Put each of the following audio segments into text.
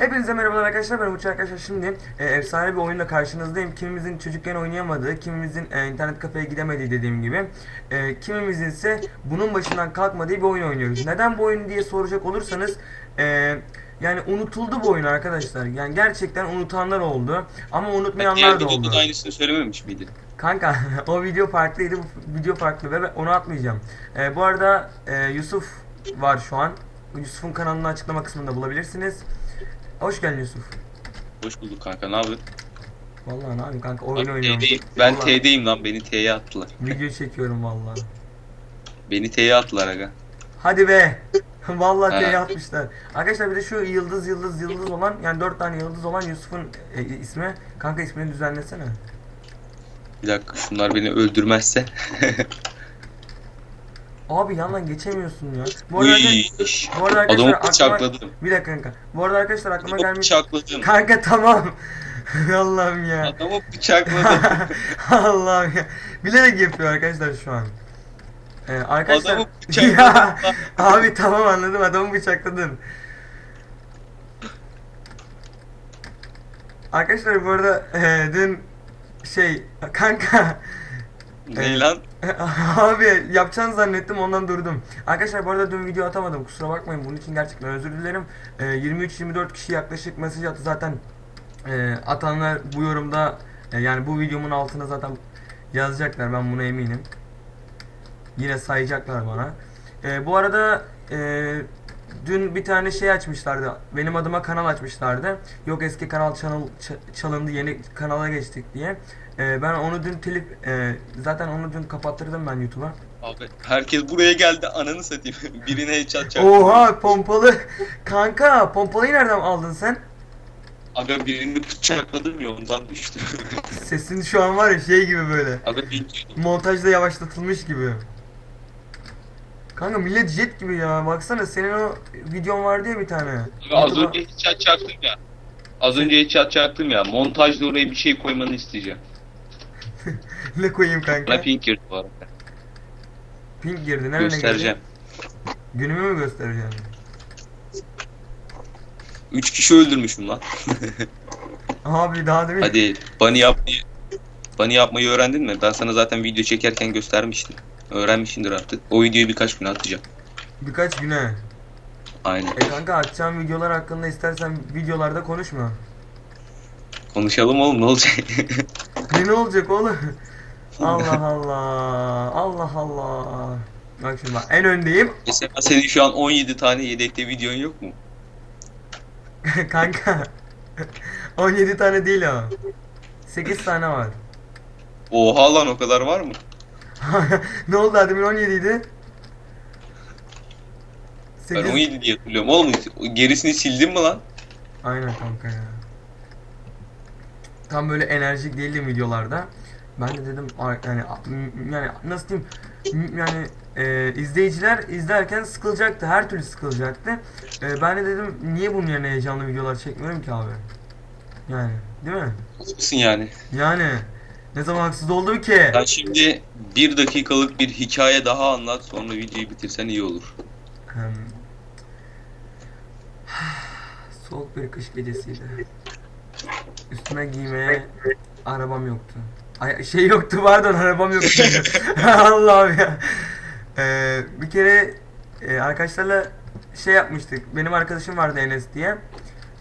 Hepinize merhabalar arkadaşlar ben Uçak arkadaşlar şimdi e, efsane bir oyunla karşınızdayım. Kimimizin çocukken oynayamadığı, kimimizin e, internet kafeye gidemediği dediğim gibi. E, kimimizin ise bunun başından kalkmadığı bir oyun oynuyoruz. Neden bu oyun diye soracak olursanız e, yani unutuldu bu oyun arkadaşlar. Yani gerçekten unutanlar oldu ama Diğer unutmayanlar da oldu. da aynısını söylememiş miydi? Kanka o video farklıydı bu video farklı ve onu atmayacağım. E, bu arada e, Yusuf var şu an. Yusuf'un kanalını açıklama kısmında bulabilirsiniz. Hoş geldin Yusuf. Hoş bulduk kanka ne yapıyorsun? Vallahi ne yapayım kanka oyun oynuyorum. T'deyim. Ben Vallahi T'deyim lan beni T'ye attılar. Video çekiyorum vallahi. Beni T'ye attılar aga. Hadi be. vallahi Evet. T'ye atmışlar. Arkadaşlar bir de şu yıldız yıldız yıldız olan yani dört tane yıldız olan Yusuf'un e, ismi. Kanka ismini düzenlesene. Bir dakika şunlar beni öldürmezse. Abi yandan geçemiyorsun ya. Bu arada, Uy. bu arada arkadaşlar Adamı aklıma... bıçakladım. Bir dakika kanka. Bu arada arkadaşlar aklıma Adamı gelmiş. bıçakladım. Kanka tamam. Allah'ım ya. Adamı bıçakladım. Allah'ım ya. Bilerek yapıyor arkadaşlar şu an. Ee, arkadaşlar Adamı ya, abi tamam anladım adamı bıçakladın. Arkadaşlar bu arada e, dün şey kanka ne lan? abi yapacağını zannettim ondan durdum. Arkadaşlar bu arada dün video atamadım kusura bakmayın bunun için gerçekten özür dilerim. E, 23-24 kişi yaklaşık mesaj attı zaten e, atanlar bu yorumda e, yani bu videomun altına zaten yazacaklar ben buna eminim. Yine sayacaklar bana. E, bu arada e, dün bir tane şey açmışlardı. Benim adıma kanal açmışlardı. Yok eski kanal channel ç- çalındı yeni kanala geçtik diye. E, ben onu dün telif e, zaten onu dün kapattırdım ben YouTube'a. Abi herkes buraya geldi ananı satayım. Birine headshot çaktım. Oha pompalı. Kanka pompalıyı nereden aldın sen? Aga birini bıçakladım ya ondan düştü. Sesin şu an var ya şey gibi böyle. Aga yedim. Montajda yavaşlatılmış gibi. Kanka millet jet gibi ya. Baksana senin o videon vardı ya bir tane. Aga az önce headshot çaktım ya. Az önce headshot çaktım ya. Montajda oraya bir şey koymanı isteyeceğim. ne koyayım kanka? Bana pink girdi bu arada. Pink girdi. Nereye Göstereceğim. girdi? Günümü mü göstereceğim? 3 kişi öldürmüşüm lan. Abi daha demin Hadi bunny yapmayı bunny yapmayı öğrendin mi? Ben sana zaten video çekerken göstermiştim. Öğrenmişsindir artık. O videoyu birkaç gün atacağım. birkaç güne. Aynen. E kanka atacağım videolar hakkında istersen videolarda konuşma. Konuşalım oğlum ne olacak? Ne ne olacak oğlum? Allah Allah. Allah Allah. Bak şimdi bak en öndeyim. Mesela senin şu an 17 tane yedekte videon yok mu? kanka. 17 tane değil o. 8 tane var. Oha lan o kadar var mı? ne oldu demin 17 idi? Ben 8 17 diye hatırlıyorum. Oğlum gerisini sildin mi lan? Aynen kanka ya. Tam böyle enerjik değildim videolarda. Ben de dedim "Ay, yani yani nasıl diyeyim m- yani e, izleyiciler izlerken sıkılacaktı. Her türlü sıkılacaktı. E, ben de dedim niye bunun yerine heyecanlı videolar çekmiyorum ki abi? Yani değil mi? Haklısın yani. Yani ne zaman haksız oldum ki? Sen şimdi bir dakikalık bir hikaye daha anlat sonra videoyu bitirsen iyi olur. Hem... Soğuk bir kış gecesiydi. Üstüme giymeye arabam yoktu. Ay şey yoktu pardon arabam yoktu. Allah'ım ya. Ee, bir kere e, arkadaşlarla şey yapmıştık. Benim arkadaşım vardı Enes diye.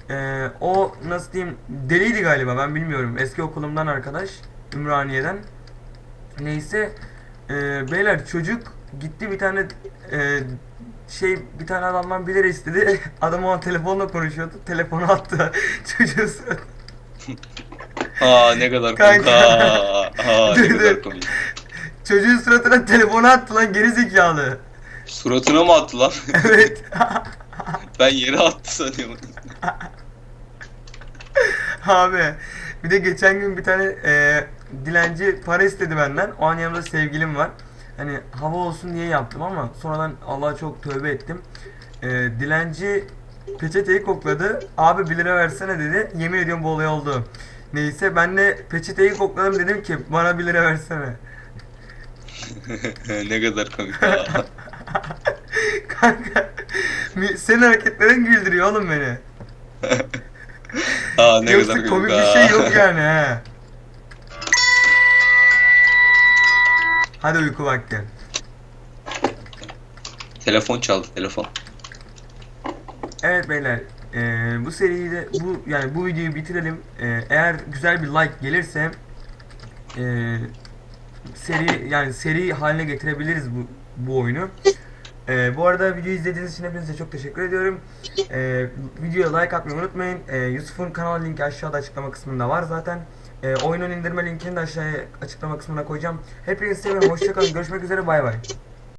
Ee, o nasıl diyeyim deliydi galiba ben bilmiyorum. Eski okulumdan arkadaş. Ümraniye'den. Neyse e, beyler çocuk gitti bir tane e, şey bir tane adamdan 1 lira istedi. Adam o an telefonla konuşuyordu. Telefonu attı çocuğun suratına. Ha ne kadar Kanka. komik. Ha, ha ne Dur, kadar dur. komik. Çocuğun suratına telefonu attı lan geri zekalı. Suratına mı attı lan? evet. ben yere attı sanıyorum. Abi bir de geçen gün bir tane e, dilenci para istedi benden. O an yanımda sevgilim var. Hani hava olsun diye yaptım ama sonradan Allah'a çok tövbe ettim. E, dilenci peçeteyi kokladı. Abi 1 lira versene dedi. Yemin ediyorum bu olay oldu. Neyse ben de peçeteyi kokladım dedim ki bana 1 lira versene. ne kadar komik. Kanka senin hareketlerin güldürüyor oğlum beni. Aa ne Yoksa kadar komik komik. bir şey yok yani he. Hadi uyku vakti. Telefon çaldı telefon. Evet beyler, eee, bu seriyi de bu yani bu videoyu bitirelim. Eee, eğer güzel bir like gelirse eee, seri yani seri haline getirebiliriz bu bu oyunu. Eee, bu arada videoyu izlediğiniz için hepinize çok teşekkür ediyorum. Eee videoya like atmayı unutmayın. Eee, Yusuf'un kanal linki aşağıda açıklama kısmında var zaten. Eee oyunun indirme linkini de aşağıya açıklama kısmına koyacağım. Hepinizi seviyorum. Hoşçakalın. Görüşmek üzere. Bay bay.